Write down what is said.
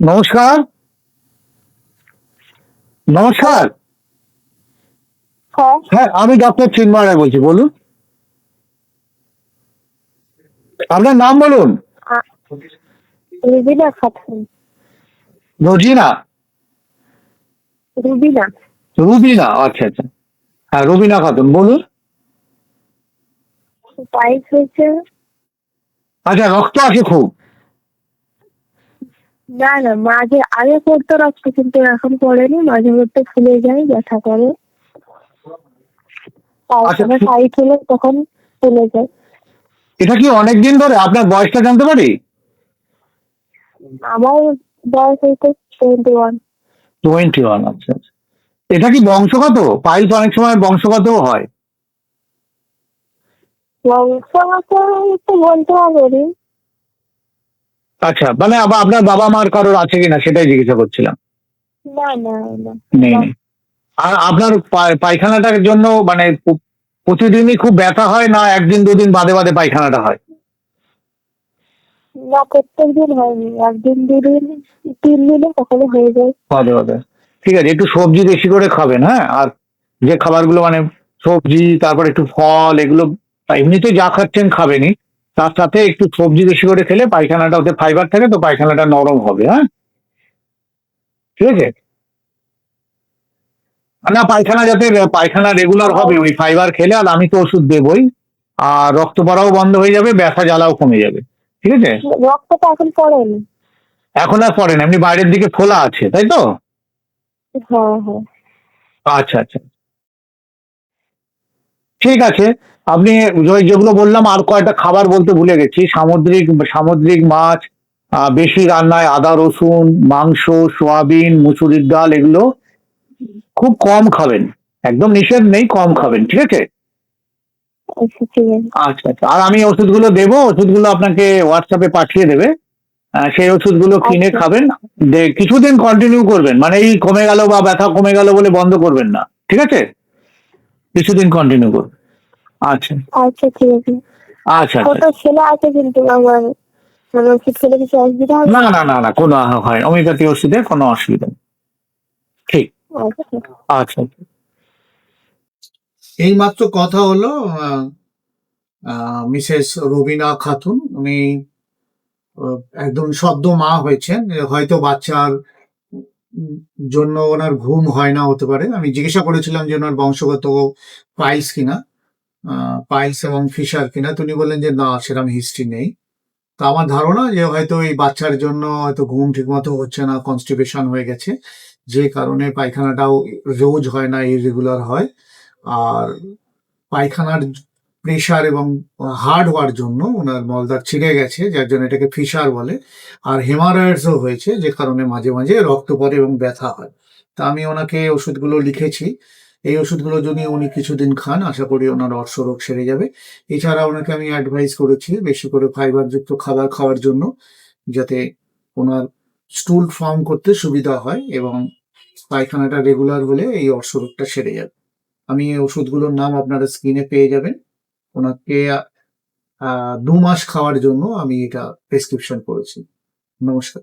নমস্কার। নমস্কার। হ্যাঁ। হ্যাঁ আমি ডক্টর চিন্ময় রায় বলছি বলুন। আপনার নাম বলুন। রুবিনা খাতুন রোজিনা রুবিনা। রুবিনা আচ্ছা আচ্ছা। হ্যাঁ রুবিনা খাতুন বলুন। পাইস হয়েছে। আচ্ছা রক্ত আছে খুব। না না মাঝে আগে পড়তো রক্ত কিন্তু এখন পড়েনি মাঝে মধ্যে ফুলে যায় ব্যথা করে। আচ্ছা, তারপরে হলে তখন ফুলে যায়। এটা কি অনেক দিন ধরে? আপনার বয়সটা জানতে পারি? আমার বয়স হয়েছে টোয়েন্টি ওয়ান টোয়েন্টি ওয়ান আচ্ছা আচ্ছা। এটা কি বংশগত? পাইলস অনেক সময় বংশগতও হয়। বংশগত তো বলতে না আচ্ছা মানে আবার আপনার বাবা মার কারোর আছে কিনা সেটাই জিজ্ঞাসা করছিলাম। না না না। নেই নেই। আর আপনার পায়খানাটার জন্য মানে প্রতিদিনই খুব ব্যথা হয় না একদিন দুদিন বাদে বাদে পায়খানাটা হয়? না হয়নি। একদিন দুদিন তিন দিনে কখনো হয়ে যায়। বাদে বাদে। ঠিক আছে একটু সবজি বেশি করে খাবেন হ্যাঁ? আর যে খাবারগুলো মানে সবজি তারপর একটু ফল এগুলো এমনিতে যা খাচ্ছেন খাবেনই। তার সাথে একটু সবজি বেশি করে খেলে পায়খানাটা ওতে ফাইবার থাকে তো পায়খানাটা নরম হবে হ্যাঁ? ঠিক আছে? না পায়খানা যাতে পায়খানা রেগুলার হবে ওই ফাইবার খেলে আর আমি তো ওষুধ দেবই। আর রক্ত পড়াও বন্ধ হয়ে যাবে ব্যথা জ্বালাও কমে যাবে ঠিক আছে? রক্তটা এখন আর পড়ে না এমনি বাইরের দিকে ফোলা আছে তাই তো? হ্যাঁ হ্যাঁ। আচ্ছা আচ্ছা। ঠিক আছে। আপনি ওই যেগুলো বললাম আর কয়টা খাবার বলতে ভুলে গেছি। সামুদ্রিক সামুদ্রিক মাছ বেশি রান্নায় আদা রসুন মাংস সোয়াবিন মুসুরির ডাল এগুলো খুব কম খাবেন। একদম নিষেধ নেই কম খাবেন ঠিক আছে? আচ্ছা আচ্ছা আচ্ছা। আর আমি ওষুধগুলো দেবো ওষুধগুলো আপনাকে হোয়াটসঅ্যাপে পাঠিয়ে দেবে। সেই ওষুধগুলো কিনে আচ্ছা। খাবেন। কিছুদিন কন্টিনিউ করবেন। মানে এই কমে গেল বা ব্যথা কমে গেল বলে বন্ধ করবেন না ঠিক আছে? কিছুদিন কন্টিনিউ করবেন। আচ্ছা। আচ্ছা ঠিক আছে। আচ্ছা ছোট আচ্ছা ছেলে আছে কিন্তু আমার। মানে কিছু অসুবিধা হবে না না না না কোনো হয় ওষুধে কোনো অসুবিধা নেই। ঠিক। আচ্ছা আচ্ছা। এইমাত্র কথা হলো মিসেস রবিনা খাতুন। উনি একদম সদ্য মা হয়েছেন। হয়তো বাচ্চার জন্য ওনার ঘুম হয় না হতে পারে। আমি জিজ্ঞাসা করেছিলাম যে ওনার বংশগত পাইলস কিনা। পাইলস এবং ফিশার কিনা, তো উনি বললেন যে, না, সেরকম হিস্ট্রি নেই। তো আমার ধারণা যে, হয়তো এই বাচ্চার জন্য হয়তো ঘুম ঠিকমতো হচ্ছে না কনস্টিপেশন হয়ে গেছে। যে কারণে পায়খানাটাও রোজ হয় না ইরেগুলার হয়। আর পায়খানার প্রেশার এবং হার্ড হওয়ার জন্য ওনার মলদার ছিঁড়ে গেছে, যার জন্য এটাকে ফিশার বলে। আর হেমারয়েডসও হয়েছে, যে কারণে মাঝে মাঝে রক্ত পড়ে এবং ব্যথা হয়। তা আমি ওনাকে ওষুধগুলো লিখেছি। এই ওষুধগুলো যদি উনি কিছুদিন খান, আশা করি ওনার অর্শরোগ সেরে যাবে। এছাড়া ওনাকে আমি অ্যাডভাইস করেছি বেশি করে ফাইবারযুক্ত খাবার খাওয়ার জন্য, যাতে ওনার স্টুল ফর্ম করতে সুবিধা হয় এবং পায়খানাটা রেগুলার হলে এই অর্শরোগটা সেরে যাবে। আমি এই ওষুধগুলোর নাম আপনারা স্ক্রিনে পেয়ে যাবেন। ওনাকে দু মাস খাওয়ার জন্য আমি এটা প্রেসক্রিপশন করেছি। নমস্কার।